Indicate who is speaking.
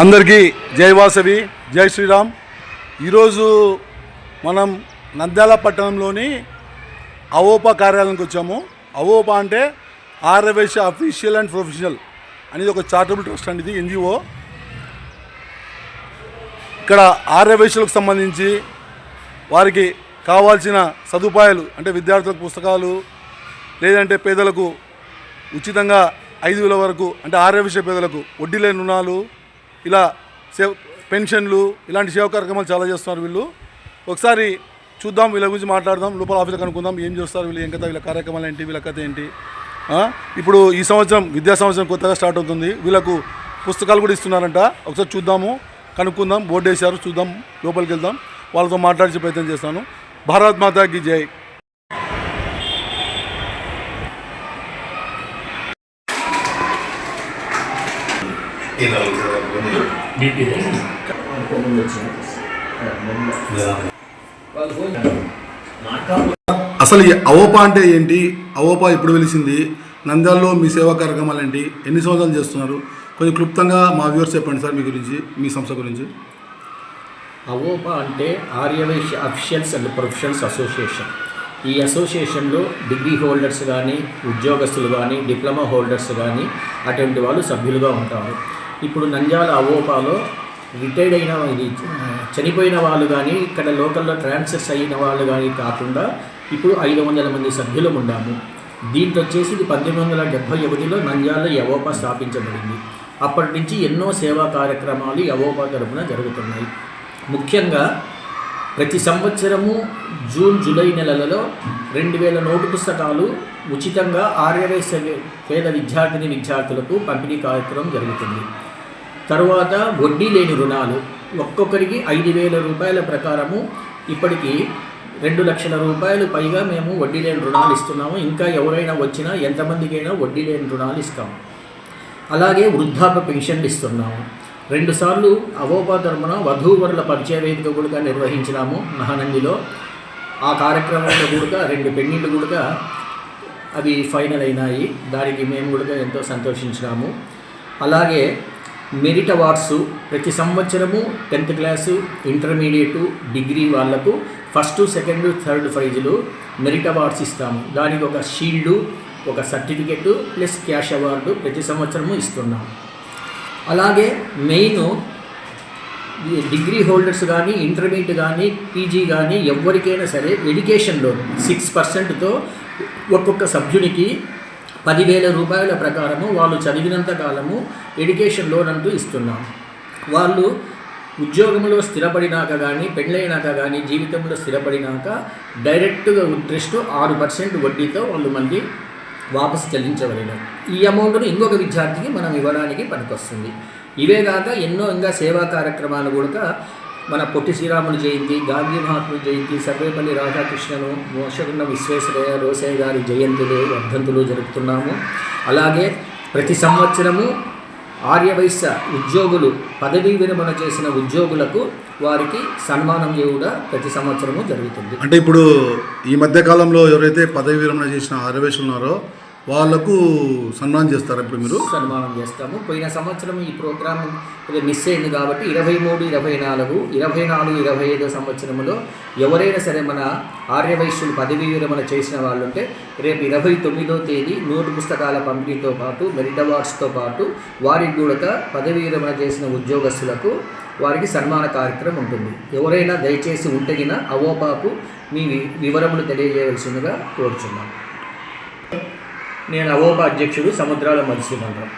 Speaker 1: అందరికీ జై వాసవి జై శ్రీరామ్. ఈరోజు మనం నంద్యాల పట్టణంలోని అవోపా కార్యాలయానికి వచ్చాము. అవోపా అంటే ఆర్యవేశ అఫీషియల్ అండ్ ప్రొఫెషనల్ అనేది ఒక చారిటబుల్ ట్రస్ట్ అండి ఇది ఎన్జిఓ. ఇక్కడ ఆర్యవేశలకు సంబంధించి వారికి కావాల్సిన సదుపాయాలు అంటే విద్యార్థులకు పుస్తకాలు లేదంటే పేదలకు ఉచితంగా ఐదు వేల వరకు అంటే ఆర్యవేశ పేదలకు వడ్డీ లేని రుణాలు ఇలా సేవ పెన్షన్లు ఇలాంటి సేవా కార్యక్రమాలు చాలా చేస్తున్నారు వీళ్ళు. ఒకసారి చూద్దాం వీళ్ళ గురించి మాట్లాడదాం లోపల ఆఫీస్లో కనుక్కుందాం ఏం చేస్తారు వీళ్ళు ఏం కథ వీళ్ళ కార్యక్రమాలు ఏంటి వీళ్ళ కథ ఏంటి. ఇప్పుడు ఈ సంవత్సరం విద్యా సంవత్సరం కొత్తగా స్టార్ట్ అవుతుంది. వీళ్ళకు పుస్తకాలు కూడా ఇస్తున్నారంట. ఒకసారి చూద్దాము కనుక్కుందాం బోర్డు వేశారు చూద్దాం లోపలికి వెళ్దాం. వాళ్ళతో మాట్లాడే ప్రయత్నం చేస్తాను. భారత్ మాతాకి జై. అసలు ఈ అవోపా అంటే ఏంటి? అవోపా ఎప్పుడు వెలిసింది? నంద్యాలలో మీ సేవా కార్యక్రమాలు ఏంటి? ఎన్ని సంవత్సరాలు చేస్తున్నారు? కొంచెం క్లుప్తంగా మా వ్యూవర్స్ చెప్పండి సార్ మీ గురించి మీ సంస్థ గురించి.
Speaker 2: అవోపా అంటే Aryavysya officials and professionals association. ఈ అసోసియేషన్లో డిగ్రీ హోల్డర్స్ కానీ ఉద్యోగస్తులు కానీ డిప్లొమా హోల్డర్స్ కానీ అటువంటి వాళ్ళు సభ్యులుగా ఉంటారు. ఇప్పుడు నంద్యాల అవోపాలో రిటైర్డ్ అయిన ఇది చనిపోయిన వాళ్ళు కానీ ఇక్కడ లోకల్లో ట్రాన్స్ఫర్స్ అయిన వాళ్ళు కానీ కాకుండా ఇప్పుడు ఐదు వందల మంది సభ్యులు ఉన్నాము. దీంట్లో వచ్చేసి ఇది పంతొమ్మిది వందల డెబ్భై ఒకటిలో నంద్యాల యవోపా అవోపా స్థాపించబడింది. అప్పటి నుంచి ఎన్నో సేవా కార్యక్రమాలు యవోపా అవోపా తరపున జరుగుతున్నాయి. ముఖ్యంగా ప్రతి సంవత్సరము జూన్ జూలై నెలలలో రెండు వేల నోటు పుస్తకాలు ఉచితంగా ఆర్యవైశ్య పేద విద్యార్థిని విద్యార్థులకు పంపిణీ కార్యక్రమం జరుగుతుంది. తరువాత వడ్డీ లేని రుణాలు. ఒక్కొక్కరికి ఐదు వేల రూపాయల ప్రకారము. ఇప్పటికీ రెండు లక్షల రూపాయలు పైగా మేము వడ్డీ లేని రుణాలు ఇస్తున్నాము. ఇంకా ఎవరైనా వచ్చినా ఎంతమందికైనా వడ్డీ లేని రుణాలు ఇస్తాము. అలాగే వృద్ధాప్య పెన్షన్లు ఇస్తున్నాము. రెండుసార్లు అవోపా తరపున వధూవరుల పరిచయ వేదిక కూడా నిర్వహించినాము మహానందిలో. ఆ కార్యక్రమంలో కూడా రెండు పెళ్ళిళ్ళు కూడా అవి ఫైనల్ అయినాయి. దానికి మేము కూడా ఎంతో సంతోషించినాము. అలాగే మెరిట్ అవార్డ్స్ ప్రతి సంవత్సరము టెన్త్ క్లాసు ఇంటర్మీడియట్ డిగ్రీ వాళ్ళకు ఫస్ట్ సెకండ్ థర్డ్ ప్రైజులు మెరిట్ అవార్డ్స్ ఇస్తాము. దానికి ఒక షీల్డు ఒక సర్టిఫికెట్ ప్లస్ క్యాష్ అవార్డు ప్రతి సంవత్సరము ఇస్తున్నాం. అలాగే మెయిన్ డిగ్రీ హోల్డర్స్ కానీ ఇంటర్మీడియట్ కానీ పీజీ కానీ ఎవరికైనా సరే ఎడ్యుకేషన్ లోన్ సిక్స్ పర్సెంట్తో ఒక్కొక్క సభ్యునికి పదివేల రూపాయల ప్రకారము వాళ్ళు చదివినంత కాలము ఎడ్యుకేషన్ లోన్ అంటూ ఇస్తున్నాం. వాళ్ళు ఉద్యోగంలో స్థిరపడినాక కానీ పెళ్ళైనాక కానీ జీవితంలో స్థిరపడినాక డైరెక్ట్గా ఇంట్రెస్ట్ ఆరు పర్సెంట్ వడ్డీతో వాళ్ళు మళ్ళీ వాపసు చెల్లించవలెను. ఈ అమౌంట్ను ఇంకొక విద్యార్థికి మనం ఇవ్వడానికి పనికొస్తుంది. ఇవే కాక ఎన్నో ఇంకా సేవా కార్యక్రమాలు కూడా మన పొట్టి శ్రీరాముని జయంతి గాంధీ మహాత్ముని జయంతి సర్వేపల్లి రాధాకృష్ణను మోషగున్న విశ్వేశ్వరయ్య రోసయ్య గారి జయంతులు వర్ధంతులు జరుపుతున్నాము. అలాగే ప్రతి సంవత్సరము ఆర్యవైశ్య ఉద్యోగులు పదవీ విరమణ చేసిన ఉద్యోగులకు వారికి సన్మానం కూడా ప్రతి సంవత్సరము జరుగుతుంది.
Speaker 1: అంటే ఇప్పుడు ఈ మధ్య కాలంలో ఎవరైతే పదవీ విరమణ చేసిన ఆరవేశం ఉన్నారో వాళ్ళకు సన్మానం చేస్తారా ఇప్పుడు మీరు?
Speaker 2: సన్మానం చేస్తాము. పోయిన సంవత్సరం ఈ ప్రోగ్రాం మిస్ అయింది కాబట్టి ఇరవై మూడు ఇరవై నాలుగు ఇరవై నాలుగు ఇరవై ఐదో సంవత్సరంలో ఎవరైనా సరే మన ఆర్యవైశ్యులు పదవీ విరమణ చేసిన వాళ్ళు ఉంటే రేపు ఇరవై తొమ్మిదో తేదీ నోటు పుస్తకాల పంపిణీతో పాటు మెరిట్ అవార్డ్స్తో పాటు వారికి కూడా పదవీ విరమణ చేసిన ఉద్యోగస్తులకు వారికి సన్మాన కార్యక్రమం ఉంటుంది. ఎవరైనా దయచేసి ఉంటగిన అవోపాకు మీ వివరములు తెలియజేయవలసిందిగా కోరుచున్నాను నేను అవోబ అధ్యక్షుడు సముద్రాల మత్స్యమండలం